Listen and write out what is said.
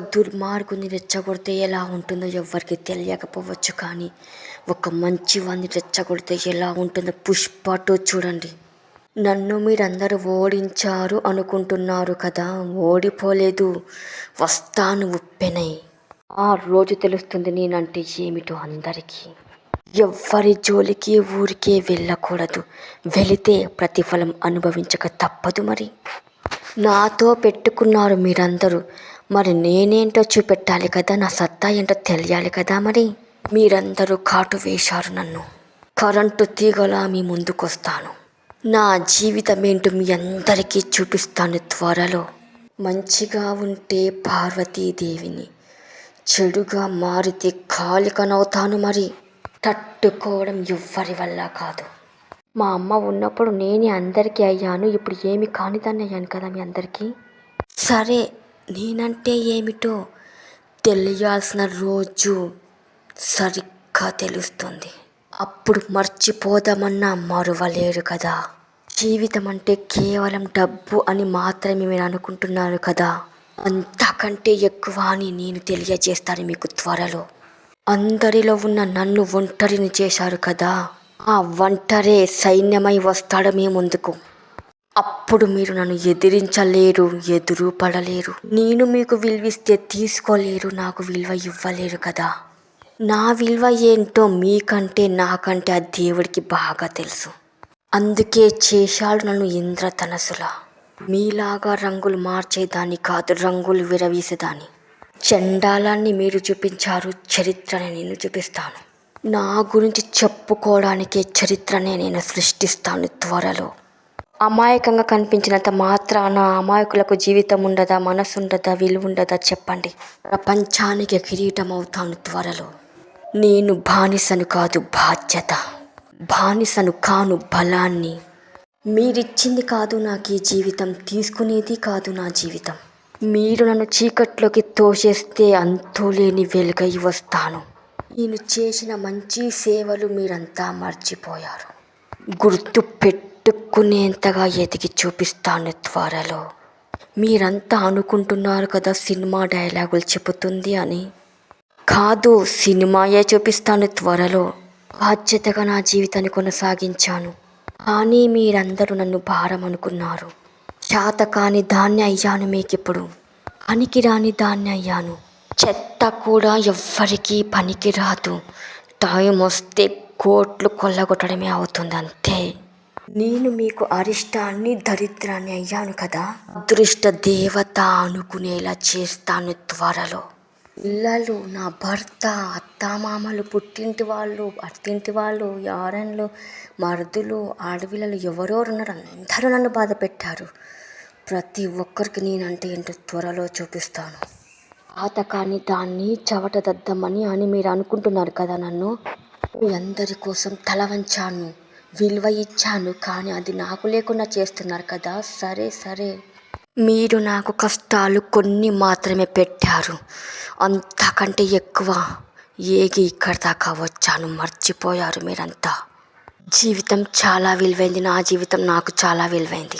దుర్మార్గుని రెచ్చగొడితే ఎలా ఉంటుందో ఎవరికి తెలియకపోవచ్చు కానీ ఒక మంచి వాడిని రెచ్చగొడితే ఎలా ఉంటుందో పుష్ప టూ చూడండి. నన్ను మీరందరూ ఓడించారు అనుకుంటున్నారు కదా ఓడిపోలేదు. వస్తాను ఉప్పెనై ఆ రోజు తెలుస్తుంది నేనంటే ఏమిటో అందరికీ. ఎవ్వరి జోలికి ఊరికే వెళ్ళకూడదు. వెళితే ప్రతిఫలం అనుభవించక తప్పదు మరి. నాతో పెట్టుకున్నారు మీరందరూ. మరి నేనేంటో చూపెట్టాలి కదా నా సత్తా ఏంటో తెలియాలి కదా మరి? మీరందరూ కాటు వేశారు నన్ను. కరెంటు తీగలా మీ ముందుకొస్తాను. నా జీవితం ఏంటో మీ అందరికీ చూపిస్తాను త్వరలో. మంచిగా ఉంటే పార్వతీదేవిని చెడుగా మారితే కాలికనవుతాను మరి. తట్టుకోవడం ఎవ్వరి వల్ల కాదు. మా అమ్మ ఉన్నప్పుడు నేనే అందరికీ అయ్యాను ఇప్పుడు ఏమి కానిదాన్ని అయ్యాను కదా మీ అందరికీ? సరే నేనంటే ఏమిటో తెలియాల్సిన రోజు సరిగ్గా తెలుస్తుంది. అప్పుడు మర్చిపోదామన్నా మరువలేరు కదా. జీవితం అంటే కేవలం డబ్బు అని మాత్రమే మీరు అనుకుంటున్నారు కదా. అంతకంటే ఎక్కువ అని నేను తెలియజేస్తాను మీకు త్వరలో. అందరిలో ఉన్న నన్ను ఒంటరిని చేశారు కదా. ఆ ఒంటరే సైన్యమై వస్తాడు మీ ముందుకు. అప్పుడు మీరు నన్ను ఎదిరించలేరు ఎదురు పడలేరు నేను మీకు విలువిస్తే తీసుకోలేరు నాకు విలువ ఇవ్వలేరు కదా. నా విలువ ఏంటో మీకంటే నాకంటే ఆ దేవుడికి బాగా తెలుసు. అందుకే చేశాడు నన్ను ఇంద్రధనసులా మీలాగా రంగులు మార్చేదాన్ని కాదు రంగులు విరవీసేదాన్ని. చండాలాన్ని మీరు చూపించారు చరిత్రని నేను చూపిస్తాను. నా గురించి చెప్పుకోవడానికే చరిత్రనే నేను సృష్టిస్తాను త్వరలో. అమాయకంగా కనిపించినంత మాత్రాన అమాయకులకు జీవితం ఉండదా మనసు ఉండదా విలువ ఉండదా చెప్పండి. ప్రపంచానికి కిరీటం అవుతాను త్వరలో. నేను బానిసను కాదు బాధ్యత. బానిసను కాను బలాన్ని. మీరిచ్చింది కాదు నాకు ఈ జీవితం తీసుకునేది కాదు నా జీవితం. మీరు నన్ను చీకట్లోకి తోసేస్తే అంతులేని వెలుగై వస్తాను. నేను చేసిన మంచి సేవలు మీరంతా మర్చిపోయారు. గుర్తు పెట్టు పెట్టుకునేంతగా ఎదిగి చూపిస్తాను త్వరలో. మీరంతా అనుకుంటున్నారు కదా సినిమా డైలాగులు చెబుతుంది అని. కాదు సినిమాయే చూపిస్తాను త్వరలో. బాధ్యతగా నా జీవితాన్ని కొనసాగించాను. కానీ మీరందరూ నన్ను భారం అనుకున్నారు. చేత కాని దాన్ని అయ్యాను మీకిప్పుడు. పనికిరాని దాన్ని అయ్యాను. చెత్త కూడా ఎవ్వరికీ పనికి రాదు టైం వస్తే కోట్లు కొల్లగొట్టడమే అవుతుంది అంతే నేను మీకు అరిష్టాన్ని దరిద్రాన్ని అయ్యాను కదా. అదృష్ట దేవత అనుకునేలా చేస్తాను త్వరలో. పిల్లలు నా భర్త అత్తామామలు పుట్టింటి వాళ్ళు అత్తింటి వాళ్ళు యారన్లు మరుదులు ఆడపిల్లలు ఎవరెవరు ఉన్నారు. అందరూ నన్ను బాధ పెట్టారు. ప్రతి ఒక్కరికి నేనంటే ఏంటో త్వరలో చూపిస్తాను. ఆత కానీ దాన్ని చవట దద్దమని అని మీరు అనుకుంటున్నారు కదా నన్ను? మీ అందరి కోసం తల వంచాను విలువ ఇచ్చాను కానీ అది నాకు లేకుండా చేస్తున్నారు కదా. సరే సరే. మీరు నాకు కష్టాలు కొన్ని మాత్రమే పెట్టారు. అంతకంటే ఎక్కువ ఏగి ఇక్కడ దాకా వచ్చాను? మర్చిపోయారు మీరంతా. జీవితం చాలా విలువైంది. నా జీవితం నాకు చాలా విలువైంది.